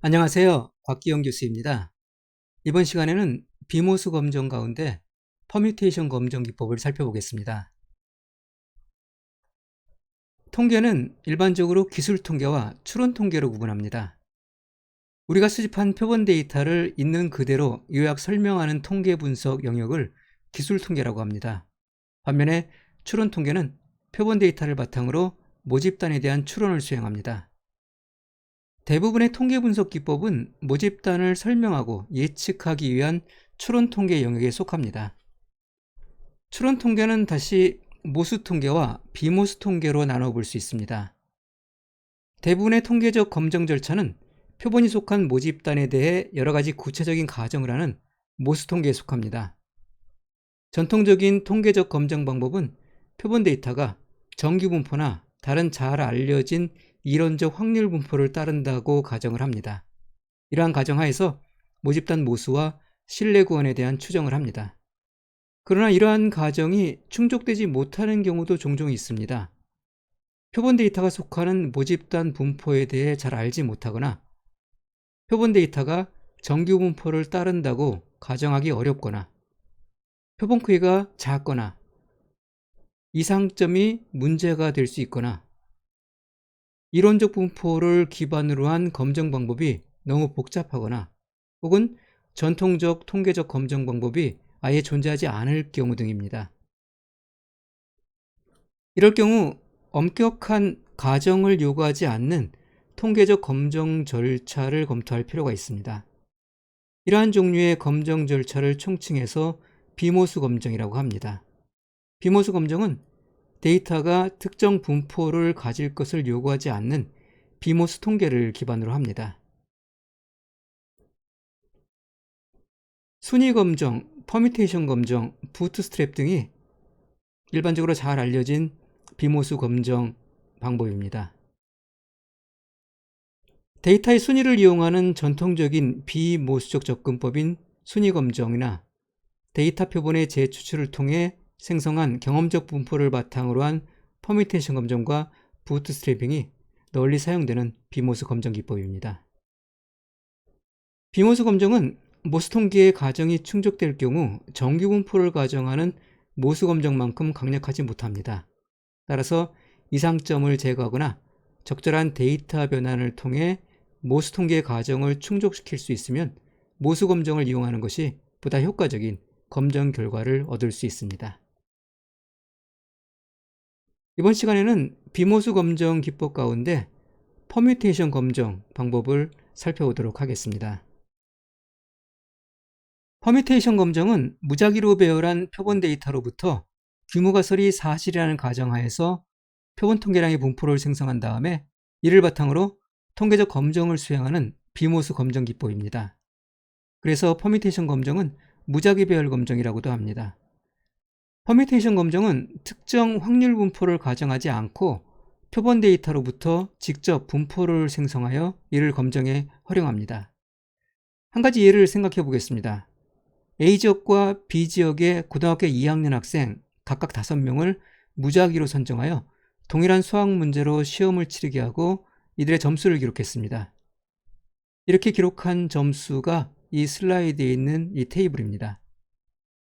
안녕하세요. 곽기영 교수입니다. 이번 시간에는 비모수 검정 가운데 퍼뮤테이션 검정 기법을 살펴보겠습니다. 통계는 일반적으로 기술 통계와 추론 통계로 구분합니다. 우리가 수집한 표본 데이터를 있는 그대로 요약 설명하는 통계 분석 영역을 기술 통계라고 합니다. 반면에 추론 통계는 표본 데이터를 바탕으로 모집단에 대한 추론을 수행합니다. 대부분의 통계 분석 기법은 모집단을 설명하고 예측하기 위한 추론 통계 영역에 속합니다. 추론 통계는 다시 모수 통계와 비모수 통계로 나눠 볼 수 있습니다. 대부분의 통계적 검정 절차는 표본이 속한 모집단에 대해 여러 가지 구체적인 가정을 하는 모수 통계에 속합니다. 전통적인 통계적 검정 방법은 표본 데이터가 정규 분포나 다른 잘 알려진 이론적 확률 분포를 따른다고 가정을 합니다. 이러한 가정하에서 모집단 모수와 신뢰 구원에 대한 추정을 합니다. 그러나 이러한 가정이 충족되지 못하는 경우도 종종 있습니다. 표본 데이터가 속하는 모집단 분포에 대해 잘 알지 못하거나 표본 데이터가 정규 분포를 따른다고 가정하기 어렵거나 표본 크기가 작거나 이상점이 문제가 될 수 있거나 이론적 분포를 기반으로 한 검정 방법이 너무 복잡하거나 혹은 전통적 통계적 검정 방법이 아예 존재하지 않을 경우 등입니다. 이럴 경우 엄격한 가정을 요구하지 않는 통계적 검정 절차를 검토할 필요가 있습니다. 이러한 종류의 검정 절차를 총칭해서 비모수 검정이라고 합니다. 비모수 검정은 데이터가 특정 분포를 가질 것을 요구하지 않는 비모스 통계를 기반으로 합니다. 순위 검정, 퍼미테이션 검정, 부트스트랩 등이 일반적으로 잘 알려진 비모수 검정 방법입니다. 데이터의 순위를 이용하는 전통적인 비모수적 접근법인 순위 검정이나 데이터 표본의 재추출을 통해 생성한 경험적 분포를 바탕으로 한 퍼미테이션 검정과 부트스트래핑이 널리 사용되는 비모스 검정 기법입니다. 비모스 검정은 모스 통계의 가정이 충족될 경우 정규 분포를 가정하는 모수 검정만큼 강력하지 못합니다. 따라서 이상점을 제거하거나 적절한 데이터 변환을 통해 모수 통계 가정을 충족시킬 수 있으면 모수 검정을 이용하는 것이 보다 효과적인 검정 결과를 얻을 수 있습니다. 이번 시간에는 비모수 검정 기법 가운데 퍼뮤테이션 검정 방법을 살펴보도록 하겠습니다. 퍼뮤테이션 검정은 무작위로 배열한 표본 데이터로부터 규모가 서리 사실이라는 가정하에서 표본 통계량의 분포를 생성한 다음에 이를 바탕으로 통계적 검정을 수행하는 비모수 검정 기법입니다. 그래서 퍼뮤테이션 검정은 무작위 배열 검정이라고도 합니다. 퍼미테이션 검정은 특정 확률 분포를 가정하지 않고 표본 데이터로부터 직접 분포를 생성하여 이를 검정에 활용합니다. 한 가지 예를 생각해 보겠습니다. A지역과 B지역의 고등학교 2학년 학생 각각 5명을 무작위로 선정하여 동일한 수학 문제로 시험을 치르게 하고 이들의 점수를 기록했습니다. 이렇게 기록한 점수가 이 슬라이드에 있는 이 테이블입니다.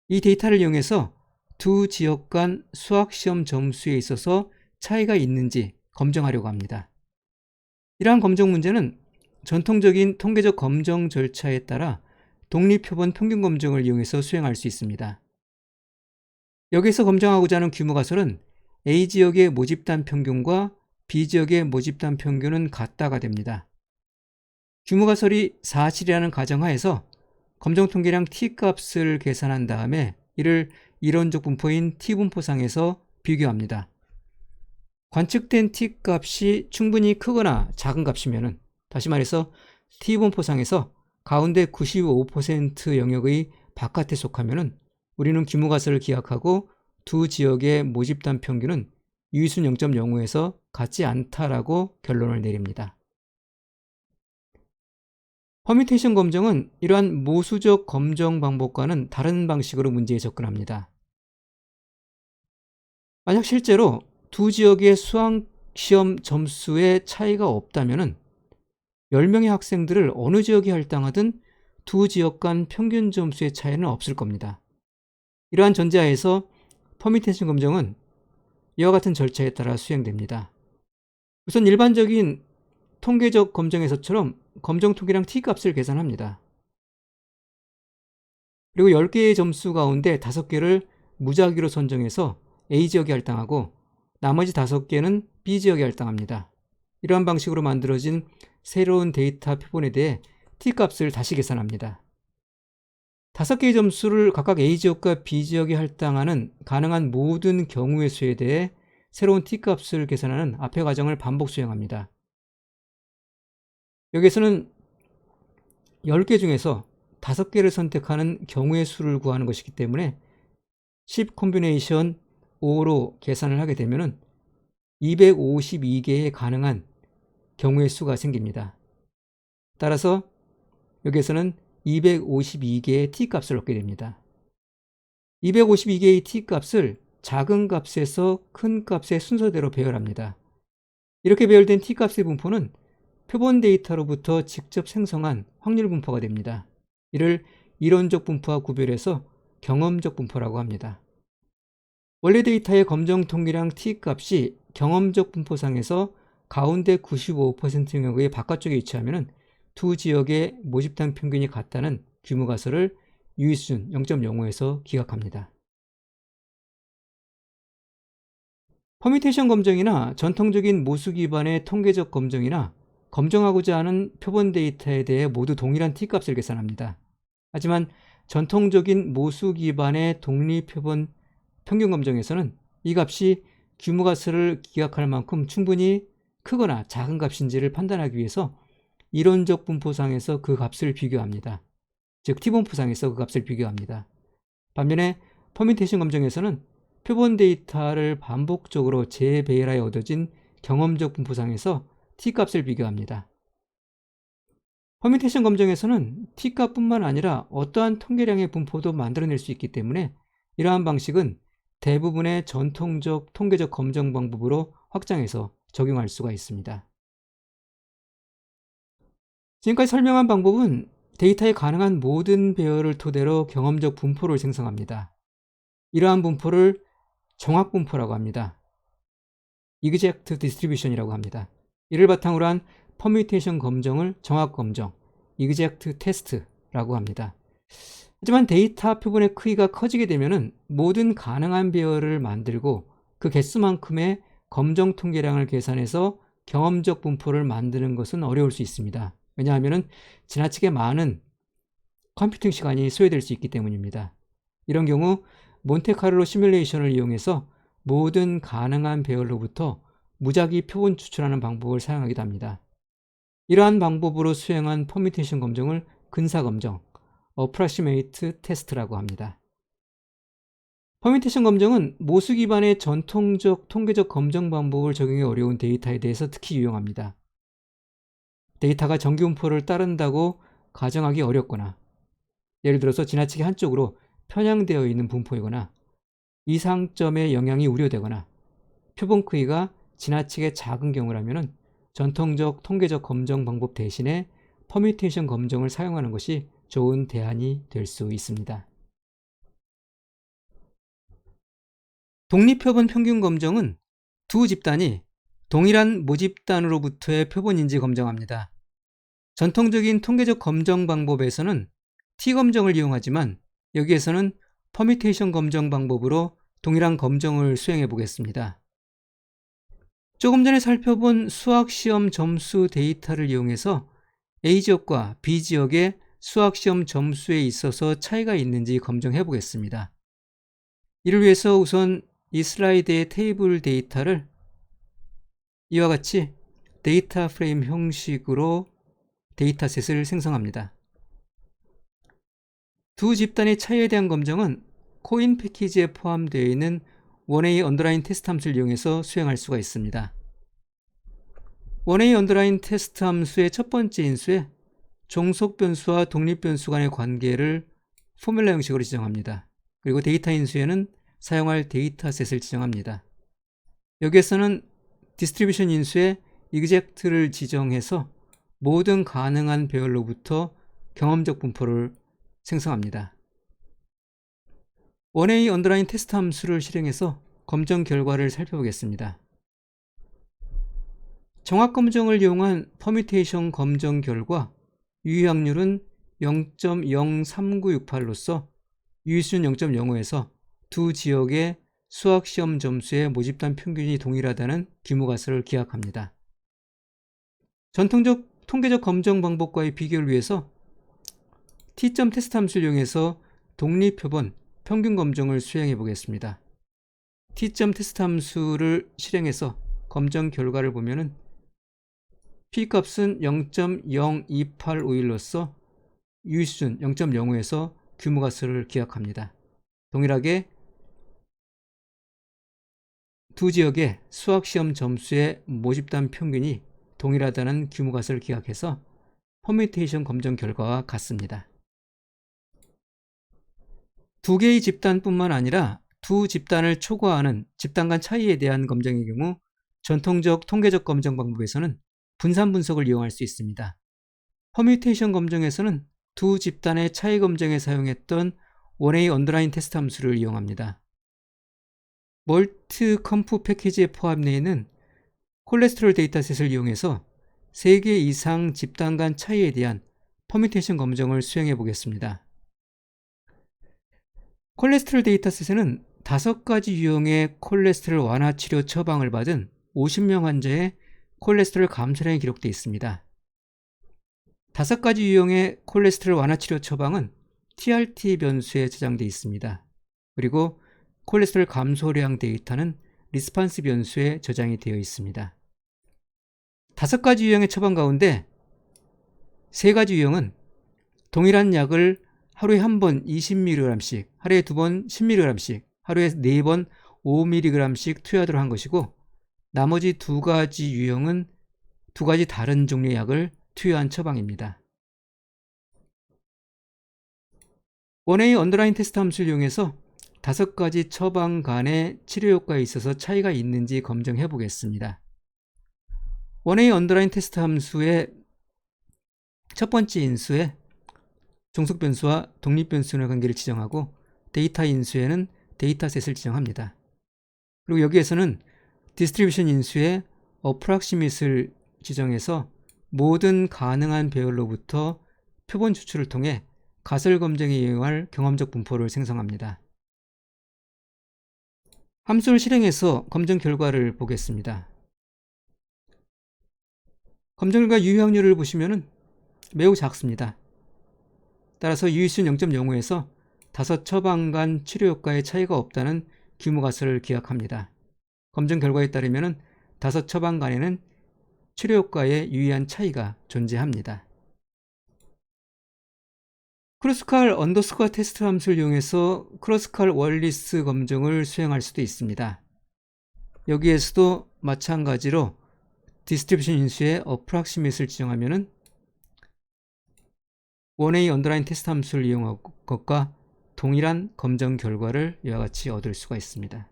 이 데이터를 이용해서 두 지역 간 수학시험 점수에 있어서 차이가 있는지 검정하려고 합니다. 이러한 검정 문제는 전통적인 통계적 검정 절차에 따라 독립표본 평균 검정을 이용해서 수행할 수 있습니다. 여기서 검정하고자 하는 규모 가설은 A 지역의 모집단 평균과 B 지역의 모집단 평균은 같다가 됩니다. 규모 가설이 사실이라는 가정하에서 검정 통계량 t 값을 계산한 다음에 이를 이론적 분포인 t분포상에서 비교합니다. 관측된 t 값이 충분히 크거나 작은 값이면 다시 말해서 t분포상에서 가운데 95% 영역의 바깥에 속하면 우리는 규모가설을 기약하고 두 지역의 모집단 평균은 유의순 0.05에서 같지 않다라고 결론을 내립니다. 퍼미테이션 검정은 이러한 모수적 검정 방법과는 다른 방식으로 문제에 접근합니다. 만약 실제로 두 지역의 수학 시험 점수에 차이가 없다면 10명의 학생들을 어느 지역에 할당하든 두 지역 간 평균 점수의 차이는 없을 겁니다. 이러한 전제하에서 퍼미테이션 검정은 이와 같은 절차에 따라 수행됩니다. 우선 일반적인 통계적 검정에서처럼 검정 통계량 t값을 계산합니다. 그리고 10개의 점수 가운데 5개를 무작위로 선정해서 A 지역에 할당하고 나머지 5개는 B 지역에 할당합니다. 이러한 방식으로 만들어진 새로운 데이터 표본에 대해 t값을 다시 계산합니다. 5개의 점수를 각각 A 지역과 B 지역에 할당하는 가능한 모든 경우의 수에 대해 새로운 t값을 계산하는 앞의 과정을 반복 수행합니다. 여기에서는 10개 중에서 5개를 선택하는 경우의 수를 구하는 것이기 때문에 10 콤비네이션 5로 계산을 하게 되면 252개의 가능한 경우의 수가 생깁니다. 따라서 여기에서는 252개의 t값을 얻게 됩니다. 252개의 t값을 작은 값에서 큰 값의 순서대로 배열합니다. 이렇게 배열된 t값의 분포는 표본 데이터로부터 직접 생성한 확률 분포가 됩니다. 이를 이론적 분포와 구별해서 경험적 분포라고 합니다. 원래 데이터의 검정 통계량 t값이 경험적 분포상에서 가운데 95%의 경우에 바깥쪽에 위치하면 두 지역의 모집당 평균이 같다는 규모 가설을 유의수준 0.05에서 기각합니다. 퍼미테이션 검정이나 전통적인 모수 기반의 통계적 검정이나 검정하고자 하는 표본 데이터에 대해 모두 동일한 t값을 계산합니다. 하지만 전통적인 모수 기반의 독립 표본 평균 검정에서는 이 값이 규모가설을 기각할 만큼 충분히 크거나 작은 값인지를 판단하기 위해서 이론적 분포상에서 그 값을 비교합니다. 즉 t분포상에서 그 값을 비교합니다. 반면에 퍼미테이션 검정에서는 표본 데이터를 반복적으로 재배열하여 얻어진 경험적 분포상에서 t값을 비교합니다. 퍼미테이션 검정에서는 t값뿐만 아니라 어떠한 통계량의 분포도 만들어낼 수 있기 때문에 이러한 방식은 대부분의 전통적 통계적 검정 방법으로 확장해서 적용할 수가 있습니다. 지금까지 설명한 방법은 데이터에 가능한 모든 배열을 토대로 경험적 분포를 생성합니다. 이러한 분포를 정확 분포라고 합니다. Exact Distribution이라고 합니다. 이를 바탕으로 한 퍼뮤테이션 검정을 정확 검정, Exact Test라고 합니다. 하지만 데이터 표본의 크기가 커지게 되면 모든 가능한 배열을 만들고 그 개수만큼의 검정 통계량을 계산해서 경험적 분포를 만드는 것은 어려울 수 있습니다. 왜냐하면 지나치게 많은 컴퓨팅 시간이 소요될 수 있기 때문입니다. 이런 경우 몬테카를로 시뮬레이션을 이용해서 모든 가능한 배열로부터 무작위 표본 추출하는 방법을 사용하기도 합니다. 이러한 방법으로 수행한 퍼미테이션 검정을 근사 검정, approximate test라고 합니다. 퍼미테이션 검정은 모수 기반의 전통적 통계적 검정 방법을 적용해 어려운 데이터에 대해서 특히 유용합니다. 데이터가 정규분포를 따른다고 가정하기 어렵거나 예를 들어서 지나치게 한쪽으로 편향되어 있는 분포이거나 이상점의 영향이 우려되거나 표본 크기가 지나치게 작은 경우라면 전통적 통계적 검정 방법 대신에 퍼뮤테이션 검정을 사용하는 것이 좋은 대안이 될 수 있습니다. 독립표본 평균 검정은 두 집단이 동일한 모집단으로부터의 표본인지 검정합니다. 전통적인 통계적 검정 방법에서는 T검정을 이용하지만 여기에서는 퍼미테이션 검정 방법으로 동일한 검정을 수행해 보겠습니다. 조금 전에 살펴본 수학시험 점수 데이터를 이용해서 A지역과 B지역의 수학시험 점수에 있어서 차이가 있는지 검증해 보겠습니다. 이를 위해서 우선 이 슬라이드의 테이블 데이터를 이와 같이 데이터 프레임 형식으로 데이터셋을 생성합니다. 두 집단의 차이에 대한 검정은 코인 패키지에 포함되어 있는 원웨이 언더라인 테스트 함수를 이용해서 수행할 수가 있습니다. 원웨이 언더라인 테스트 함수의 첫 번째 인수에 종속 변수와 독립 변수 간의 관계를 포뮬라 형식으로 지정합니다. 그리고 데이터 인수에는 사용할 데이터셋을 지정합니다. 여기에서는 디스트리뷰션 인수에 exact를 지정해서 모든 가능한 배열로부터 경험적 분포를 생성합니다. 원웨이 언더라인 테스트 함수를 실행해서 검정 결과를 살펴보겠습니다. 정확 검정을 이용한 퍼뮤테이션 검정 결과 유의확률은 0.03968로서 유의수준 0.05에서 두 지역의 수학시험 점수의 모집단 평균이 동일하다는 규모가설을 기약합니다. 전통적 통계적 검정 방법과의 비교를 위해서 T점 테스트 함수를 이용해서 독립표본 평균 검정을 수행해 보겠습니다. T점 테스트 함수를 실행해서 검정 결과를 보면은 P값은 0.02851로서 유의수준 0.05에서 규모가설을 기약합니다. 동일하게 두 지역의 수학시험 점수의 모집단 평균이 동일하다는 규모가설을 기약해서 퍼뮤테이션 검정 결과와 같습니다. 두 개의 집단뿐만 아니라 두 집단을 초과하는 집단 간 차이에 대한 검정의 경우 전통적 통계적 검정 방법에서는 분산 분석을 이용할 수 있습니다. 퍼뮤테이션 검정에서는 두 집단의 차이 검정에 사용했던 원웨이 언더라인 테스트 함수를 이용합니다. 멀트 컴프 패키지에 포함되어 있는 콜레스테롤 데이터셋을 이용해서 3개 이상 집단 간 차이에 대한 퍼뮤테이션 검정을 수행해 보겠습니다. 콜레스테롤 데이터셋에는 5가지 유형의 콜레스테롤 완화 치료 처방을 받은 50명 환자의 콜레스테롤 감소량이 기록되어 있습니다. 5가지 유형의 콜레스테롤 완화 치료 처방은 TRT 변수에 저장되어 있습니다. 그리고 콜레스테롤 감소량 데이터는 리스판스 변수에 저장이 되어 있습니다. 다섯 가지 유형의 처방 가운데 세 가지 유형은 동일한 약을 하루에 한 번 20mg씩, 하루에 두 번 10mg씩, 하루에 네 번 5mg씩 투여하도록 한 것이고 나머지 두 가지 유형은 두 가지 다른 종류의 약을 투여한 처방입니다. 원웨이 언더라인 테스트 함수를 이용해서 다섯 가지 처방 간의 치료 효과에 있어서 차이가 있는지 검증해 보겠습니다. 원웨이 언더라인 테스트 함수의 첫 번째 인수에 종속 변수와 독립 변수의 관계를 지정하고 데이터 인수에는 데이터셋을 지정합니다. 그리고 여기에서는 디스트리뷰션 인수에 어프락시밋을 지정해서 모든 가능한 배열로부터 표본 추출을 통해 가설 검증에 이용할 경험적 분포를 생성합니다. 함수를 실행해서 검증 결과를 보겠습니다. 검증 결과 유효 확률을 보시면 매우 작습니다. 따라서 유의수준 0.05에서 다섯 처방 간 치료 효과의 차이가 없다는 규모 가설을 기약합니다. 검증 결과에 따르면 다섯 처방 간에는 치료 효과에 유의한 차이가 존재합니다. 크로스칼 언더스코어 테스트 함수를 이용해서 크로스칼 월리스 검증을 수행할 수도 있습니다. 여기에서도 마찬가지로 디스트리뷰션 인수의 어프락시밋을 지정하면 원웨이 언더라인 테스트 함수를 이용한 것과 동일한 검정 결과를 이와 같이 얻을 수가 있습니다.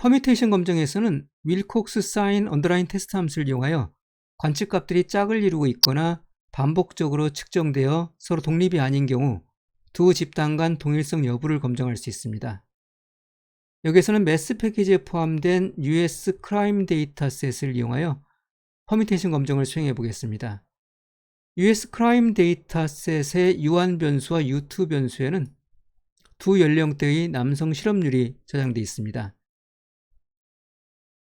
퍼뮤테이션 검정에서는 윌콕스 사인 언더라인 테스트 함수를 이용하여 관측값들이 짝을 이루고 있거나 반복적으로 측정되어 서로 독립이 아닌 경우 두 집단 간 동일성 여부를 검증할 수 있습니다. 여기에서는 매스 패키지에 포함된 US 크라임 데이터셋을 이용하여 퍼뮤테이션 검증을 수행해 보겠습니다. US 크라임 데이터셋의 유한 변수와 U2 변수에는 두 연령대의 남성 실업률이 저장되어 있습니다.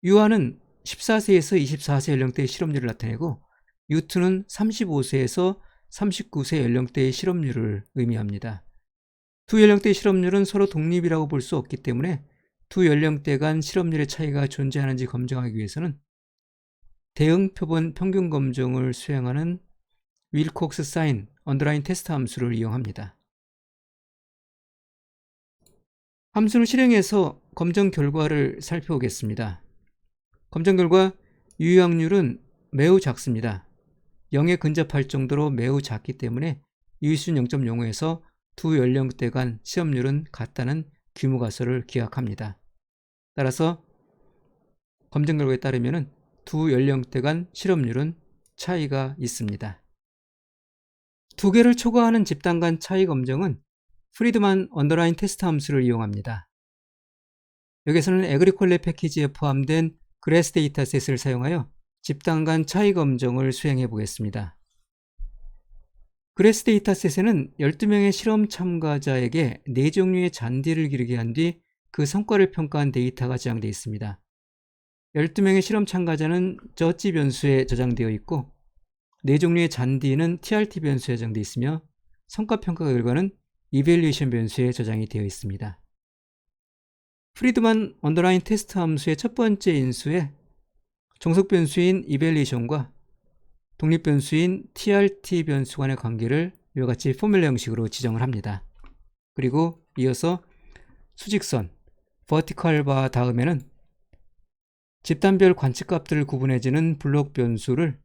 유한은 14세에서 24세 연령대의 실업률을 나타내고 U2는 35세에서 39세 연령대의 실업률을 의미합니다. 두 연령대의 실업률은 서로 독립이라고 볼 수 없기 때문에 두 연령대 간 실업률의 차이가 존재하는지 검증하기 위해서는 대응 표본 평균 검증을 수행하는 윌콕스 사인 언더라인 테스트 함수를 이용합니다. 함수를 실행해서 검정 결과를 살펴보겠습니다. 검정 결과 유효확률은 매우 작습니다. 0에 근접할 정도로 매우 작기 때문에 유의수준 0.05에서 두 연령대 간 시험률은 같다는 규모 가설을 기약합니다. 따라서 검증 결과에 따르면 두 연령대 간 실업률은 차이가 있습니다. 두 개를 초과하는 집단 간 차이 검정은 프리드만 언더라인 테스트 함수를 이용합니다. 여기서는 에그리콜레 패키지에 포함된 그래스 데이터셋을 사용하여 집단 간 차이 검정을 수행해 보겠습니다. 그래스 데이터셋에는 12명의 실험 참가자에게 4종류의 잔디를 기르게 한 뒤 그 성과를 평가한 데이터가 저장되어 있습니다. 12명의 실험 참가자는 저지 변수에 저장되어 있고 4종류의 잔디는 TRT 변수에 저장되어 있으며 성과 평가 결과는 이벨리에이션 변수에 저장이 되어 있습니다. 프리드만 언더라인 테스트 함수의 첫 번째 인수에 종속 변수인 이벨리에이션과 독립 변수인 TRT 변수 간의 관계를 이와 같이 포뮬러 형식으로 지정을 합니다. 그리고 이어서 수직선 vertical 바 다음에는 집단별 관측값들을 구분해주는 블록 변수를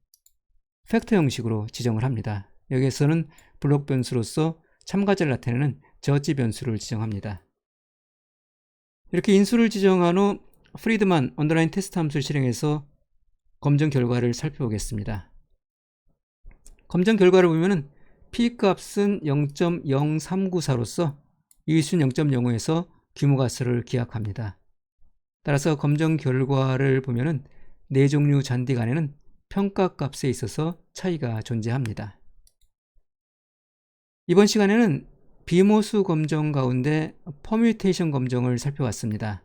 팩터 형식으로 지정을 합니다. 여기에서는 블록 변수로서 참가자를 나타내는 저지 변수를 지정합니다. 이렇게 인수를 지정한 후 프리드만 언더라인 테스트 함수를 실행해서 검정 결과를 살펴보겠습니다. 검정 결과를 보면은 P 값은 0.0394로서 이순 0.05에서 규모가스를 기약합니다. 따라서 검정 결과를 보면은 네 종류 잔디 간에는 평가 값에 있어서 차이가 존재합니다. 이번 시간에는 비모수 검정 가운데 퍼뮤테이션 검정을 살펴봤습니다.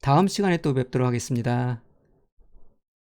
다음 시간에 또 뵙도록 하겠습니다.